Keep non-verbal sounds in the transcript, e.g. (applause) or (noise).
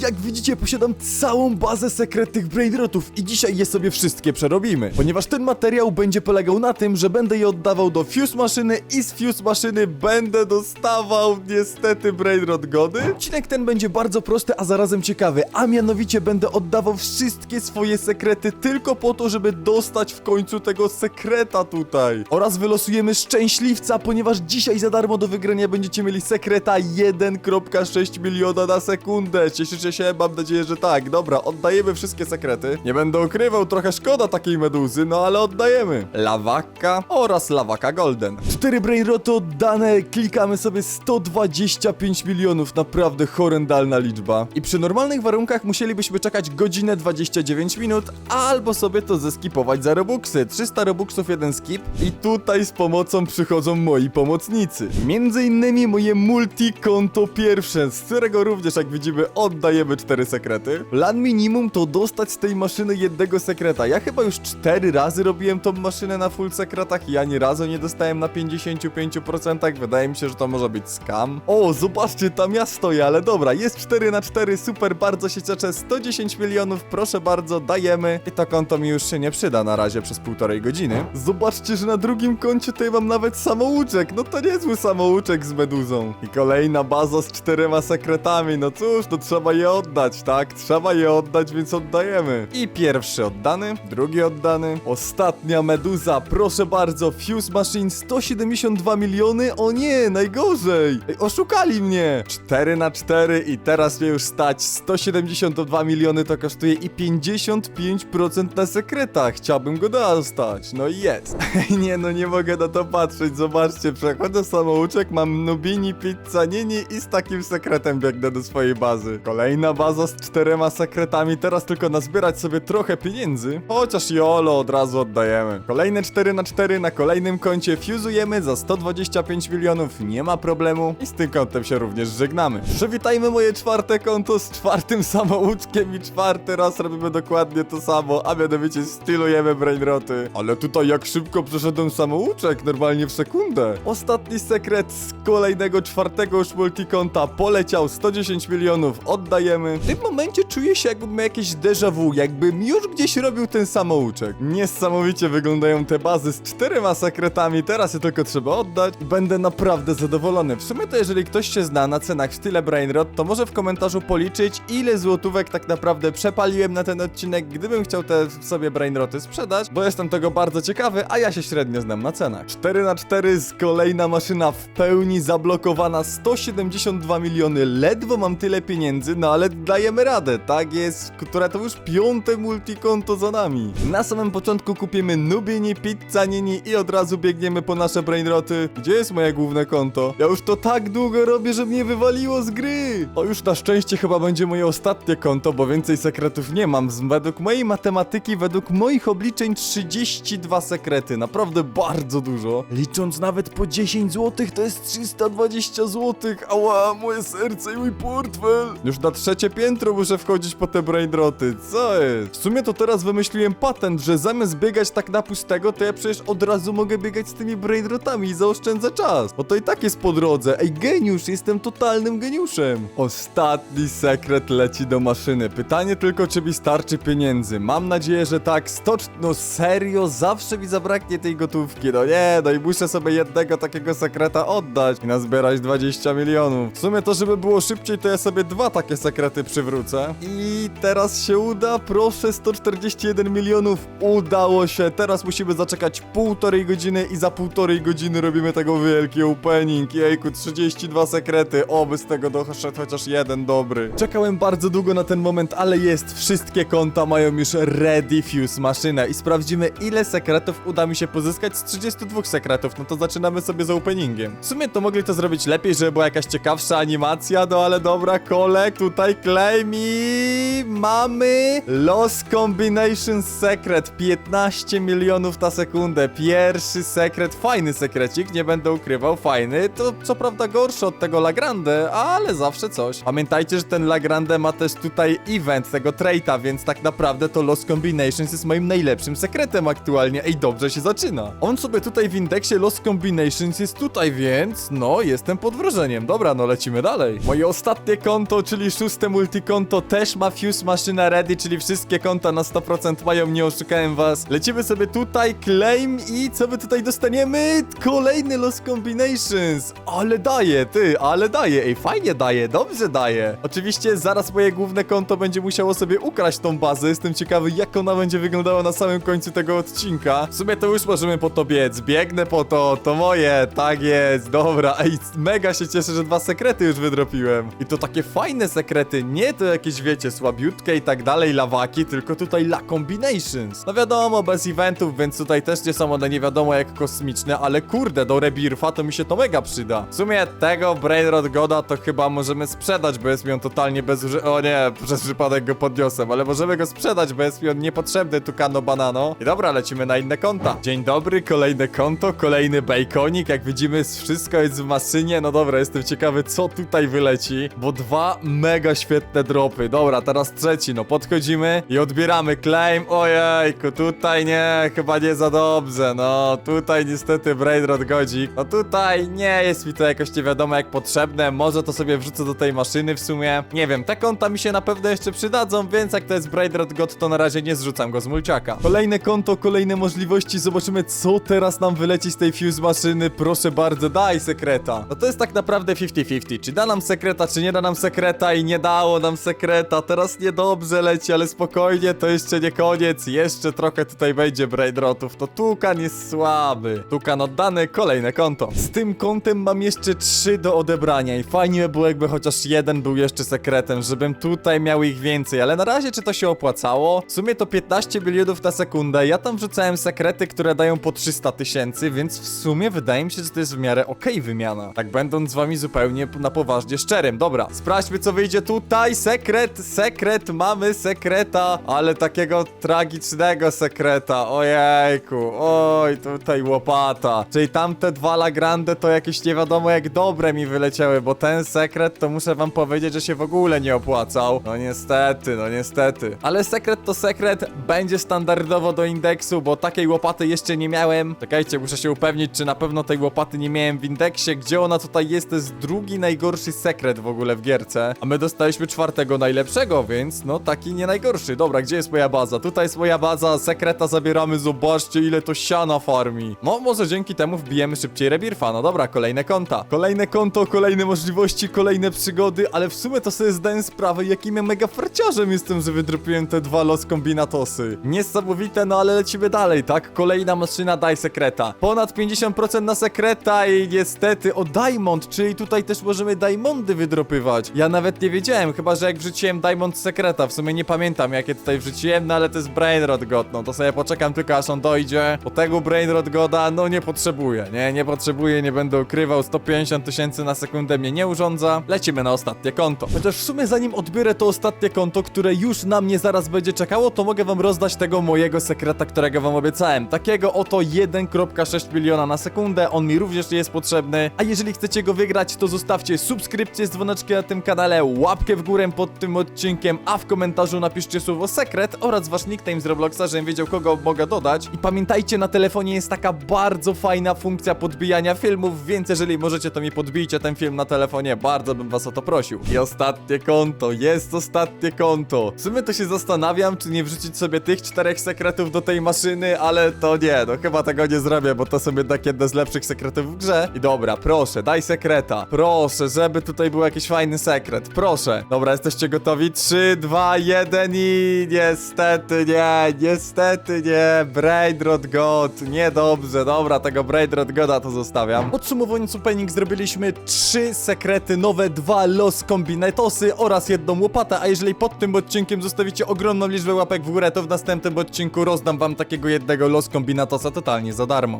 Jak widzicie, posiadam całą bazę sekretnych brainrotów i dzisiaj je sobie wszystkie przerobimy. Ponieważ ten materiał będzie polegał na tym, że będę je oddawał do fuse maszyny i z fuse maszyny będę dostawał niestety brainrot gody. Odcinek ten będzie bardzo prosty, a zarazem ciekawy, a mianowicie będę oddawał wszystkie swoje sekrety tylko po to, żeby dostać w końcu tego sekreta tutaj. Oraz wylosujemy szczęśliwca, ponieważ dzisiaj za darmo do wygrania będziecie mieli sekreta 1.6 miliona na sekundę. Cieszycie się? Mam nadzieję, że tak. Dobra, oddajemy wszystkie sekrety. Nie będę ukrywał, trochę szkoda takiej meduzy, no ale oddajemy. Lawaka oraz lawaka golden. Cztery brainroty oddane, klikamy sobie 125 milionów, naprawdę horrendalna liczba. I przy normalnych warunkach musielibyśmy czekać godzinę 29 minut, albo sobie to zeskipować za robuxy. 300 robuxów jeden skip i tutaj z pomocą przychodzą moi pomocnicy. Między innymi moje multi-konto pierwsze, z którego również jak widzimy oddajemy cztery sekrety. Plan minimum to dostać z tej maszyny jednego sekreta. Ja chyba już cztery razy robiłem tą maszynę na full sekretach i ani razu nie dostałem na 55%. Wydaje mi się, że to może być scam. O, zobaczcie, tam ja stoję, ale dobra, jest 4 na 4 super, bardzo się cieszę. 110 milionów, proszę bardzo, dajemy. I to konto mi już się nie przyda na razie przez półtorej godziny. Zobaczcie, że na drugim koncie tutaj mam nawet samouczek. No to niezły samouczek z meduzą. I kolejna baza z czterema sekretami. No cóż, to trzeba je oddać, tak? Trzeba je oddać, więc oddajemy. I pierwszy oddany, drugi oddany. Ostatnia meduza, proszę bardzo, Fuse Machine 172 miliony. O nie, najgorzej. Ej, oszukali mnie. 4 na 4 i teraz mnie już stać. 172 miliony to kosztuje i 55% na sekretach. Chciałbym go dostać. No i jest. nie no, nie mogę na to patrzeć. Zobaczcie, przechodzę samouczek, mam Nubini, Pizzanini i z takim sekretem biegnę do swojej bazy. Kolejna baza z czterema sekretami. Teraz tylko nazbierać sobie trochę pieniędzy. Chociaż jolo od razu oddajemy. Kolejne 4 na 4 na kolejnym koncie fuzujemy za 125 milionów. Nie ma problemu. I z tym kontem się również żegnamy. Przywitajmy moje czwarte konto z czwartym samouczkiem i czwarty raz robimy dokładnie to samo, a mianowicie stylujemy brainroty. Ale tutaj jak szybko przeszedłem samouczek, normalnie w sekundę. Ostatni sekret z kolejnego czwartego już multikonta poleciał 110 milionów, oddajemy. W tym momencie czuję się jakbym miał jakieś déjà vu, jakbym już gdzieś robił ten samouczek. Niesamowicie wyglądają te bazy z czterema sekretami, teraz je tylko trzeba oddać i będę naprawdę zadowolony. W sumie to jeżeli ktoś się zna na cenach w style Brainrot, to może w komentarzu policzyć ile złotówek tak naprawdę przepaliłem na ten odcinek, gdybym chciał te sobie Brainroty sprzedać, bo jestem tego bardzo ciekawy, a ja się średnio znam na cenach. 4 na 4 z kolejna maszyna w pełni zablokowana, 172 miliony, ledwo mam tyle pieniędzy, no ale dajemy radę, tak jest, które to już piąte multikonto za nami. Na samym początku kupimy Nubini, Pizzanini i od razu biegniemy po nasze brainroty. Gdzie jest moje główne konto? Ja już to tak długo robię, że mnie wywaliło z gry. O już na szczęście chyba będzie moje ostatnie konto, bo więcej sekretów nie mam. Według mojej matematyki, według moich obliczeń 32 sekrety, naprawdę bardzo dużo. Licząc nawet po 10 zł, to jest 320 zł. Ała, moje serce i mój portfel. Już na trzecie piętro muszę wchodzić po te braindroty. Co jest? W sumie to teraz wymyśliłem patent, że zamiast biegać tak na pustego, to ja przecież od razu mogę biegać z tymi braindrotami i zaoszczędzę czas. Bo to i tak jest po drodze. Ej, geniusz, jestem totalnym geniuszem. Ostatni sekret leci do maszyny. Pytanie tylko, czy mi starczy pieniędzy. Mam nadzieję, że tak. Stocz... No serio, zawsze mi zabraknie tej gotówki. No nie, no i muszę sobie jednego takiego sekreta oddać i nazbierać 20 milionów. W sumie to, żeby było szybciej, to ja sobie dwa takie sekrety przywrócę. I teraz się uda, proszę, 141 milionów. Udało się. Teraz musimy zaczekać półtorej godziny i za półtorej godziny robimy tego wielki opening. Jejku, 32 sekrety. Oby z tego doszedł chociaż jeden dobry. Czekałem bardzo długo na ten moment, ale jest. Wszystkie konta mają już ready fuse maszynę i sprawdzimy ile sekretów uda mi się pozyskać z 32 sekretów. No to zaczynamy sobie z openingiem. W sumie to mogli to zrobić lepiej, żeby była jakaś ciekawsza animacja, no ale dobra, kolek, tutaj claim i mamy Lost Combination Secret 15 milionów na sekundę. Pierwszy sekret, fajny sekrecik, nie będę ukrywał, fajny. To co prawda gorszy od tego Lagrande, ale zawsze coś. Pamiętajcie, że ten Lagrande ma też tutaj event tego traita, więc tak naprawdę to Lost Combinations jest moim najlepszym sekretem aktualnie. Ej, dobrze się zaczyna. On sobie tutaj w indeksie Lost Combinations jest tutaj, więc no, jestem pod wrażeniem. Dobra, no lecimy dalej. Moje ostatnie konto, czyli szóste szóste multikonto też ma Fuse Maszyna ready, czyli wszystkie konta na 100% mają, nie oszukałem was. Lecimy sobie tutaj, claim i co my tutaj dostaniemy? Kolejny Lost Combinations. Ale daje, ty, ale daje. Ej, fajnie daje, dobrze daje. Oczywiście zaraz moje główne konto będzie musiało sobie ukraść tą bazę. Jestem ciekawy, jak ona będzie wyglądała na samym końcu tego odcinka. W sumie to już możemy po to biec. Biegnę po to, to moje, tak jest, dobra. Ej, mega się cieszę, że dwa sekrety już wydropiłem. I to takie fajne sekrety, nie to jakieś, wiecie, słabiutkie i tak dalej, lawaki, tylko tutaj la combinations. No wiadomo, bez eventów, więc tutaj też nie są one nie wiadomo jak kosmiczne, ale kurde, do rebirfa to mi się to mega przyda. W sumie tego Brainrod Goda to chyba możemy sprzedać, bo jest mi on totalnie bezużyteczny. O nie, (laughs) przez przypadek go podniosłem, ale możemy go sprzedać, bo jest mi on niepotrzebny, tu kano banano. I dobra, lecimy na inne konta. Dzień dobry, kolejne konto, kolejny baconik. Jak widzimy, wszystko jest w maszynie. No dobra, jestem ciekawy, co tutaj wyleci, bo dwa mega świetne dropy. Dobra, teraz trzeci, no podchodzimy i odbieramy claim. Ojejku, tutaj nie, chyba nie za dobrze. No, tutaj niestety Brainrod godzik. No tutaj nie jest mi to jakoś nie wiadomo jak potrzebne. Może to sobie wrzucę do tej maszyny w sumie. Nie wiem, te konta mi się na pewno jeszcze przydadzą, więc jak to jest Brainrod God, to na razie nie zrzucam go z mulciaka. Kolejne konto, kolejne możliwości. Zobaczymy, co teraz nam wyleci z tej fuse maszyny. Proszę bardzo, daj sekreta. No to jest tak naprawdę 50-50. Czy da nam sekreta, czy nie da nam sekreta i nie dało nam sekreta. Teraz niedobrze leci, ale spokojnie, to jeszcze nie koniec. Jeszcze trochę tutaj będzie Brainrotów. To Tukan jest słaby. Tukan oddany, kolejne konto. Z tym kontem mam jeszcze trzy do odebrania i fajnie by było jakby chociaż jeden był jeszcze sekretem, żebym tutaj miał ich więcej, ale na razie czy to się opłacało? W sumie to 15 milionów na sekundę, ja tam wrzucałem sekrety, które dają po 300 tysięcy, więc w sumie wydaje mi się, że to jest w miarę okej wymiana. Tak będąc z wami zupełnie na poważnie szczerym. Dobra, sprawdźmy co wyjdzie tutaj. Sekret, sekret, mamy sekreta, ale takiego tragicznego sekreta. Ojejku, oj, tutaj łopata. Czyli tamte dwa Lagrande to jakieś nie wiadomo jak dobre mi wyleciały, bo ten sekret to muszę wam powiedzieć, że się w ogóle nie opłacał. No niestety, no niestety. Ale sekret to sekret, będzie standardowo do indeksu, bo takiej łopaty jeszcze nie miałem. Czekajcie, muszę się upewnić, czy na pewno tej łopaty nie miałem w indeksie. Gdzie ona tutaj jest, to jest drugi najgorszy sekret w ogóle w gierce. A my dostaliśmy czwartego najlepszego, więc no taki nie najgorszy. Dobra, gdzie jest moja baza? Tutaj jest moja baza, sekreta zabieramy, zobaczcie ile to siana farmi. No, może dzięki temu wbijemy szybciej rebirfa. No dobra, kolejne konta. Kolejne konto, kolejne możliwości, kolejne przygody, ale w sumie to sobie zdałem sprawę, jakim ja mega farciarzem jestem, że wydropiłem te dwa los kombinatosy. Niesamowite, no ale lecimy dalej, tak? Kolejna maszyna daj sekreta. Ponad 50% na sekreta i niestety o diamond, czyli tutaj też możemy diamondy wydropywać. Ja nawet nie wiedziałem, chyba że jak wrzuciłem diamond sekreta, w sumie nie pamiętam jakie tutaj wrzuciłem, no ale to jest Brainrod God, no to sobie poczekam tylko aż on dojdzie. Po tego Brainrod Goda, no nie potrzebuję, nie, nie potrzebuję, nie będę ukrywał, 150 tysięcy na sekundę mnie nie urządza. Lecimy na ostatnie konto. Chociaż w sumie zanim odbiorę to ostatnie konto, które już na mnie zaraz będzie czekało, to mogę wam rozdać tego mojego sekreta, którego wam obiecałem. Takiego oto 1,6 miliona na sekundę, on mi również nie jest potrzebny. A jeżeli chcecie go wygrać, to zostawcie subskrypcję z dzwoneczkiem na tym kanale, łapkę w górę pod tym odcinkiem, a w komentarzu napiszcie słowo sekret oraz wasz nickname z Robloxa, żebym wiedział kogo mogę dodać. I pamiętajcie, na telefonie jest taka bardzo fajna funkcja podbijania filmów, więc jeżeli możecie, to mi podbijcie ten film na telefonie, bardzo bym was o to prosił. I ostatnie konto, jest ostatnie konto. W sumie to się zastanawiam, czy nie wrzucić sobie tych czterech sekretów do tej maszyny, ale to nie, no chyba tego nie zrobię, bo to są jednak jedne z lepszych sekretów w grze. I dobra, proszę, daj sekreta. Proszę, żeby tutaj był jakiś fajny sekret. Proszę. Dobra, jesteście gotowi? 3, 2, 1 i niestety nie, niestety nie. Brainrod God, niedobrze. Dobra, tego Brainrod Goda to zostawiam. Podsumowując opening, zrobiliśmy trzy sekrety, nowe dwa los kombinatosy oraz jedną łopatę, a jeżeli pod tym odcinkiem zostawicie ogromną liczbę łapek w górę, to w następnym odcinku rozdam wam takiego jednego los kombinatosa totalnie za darmo.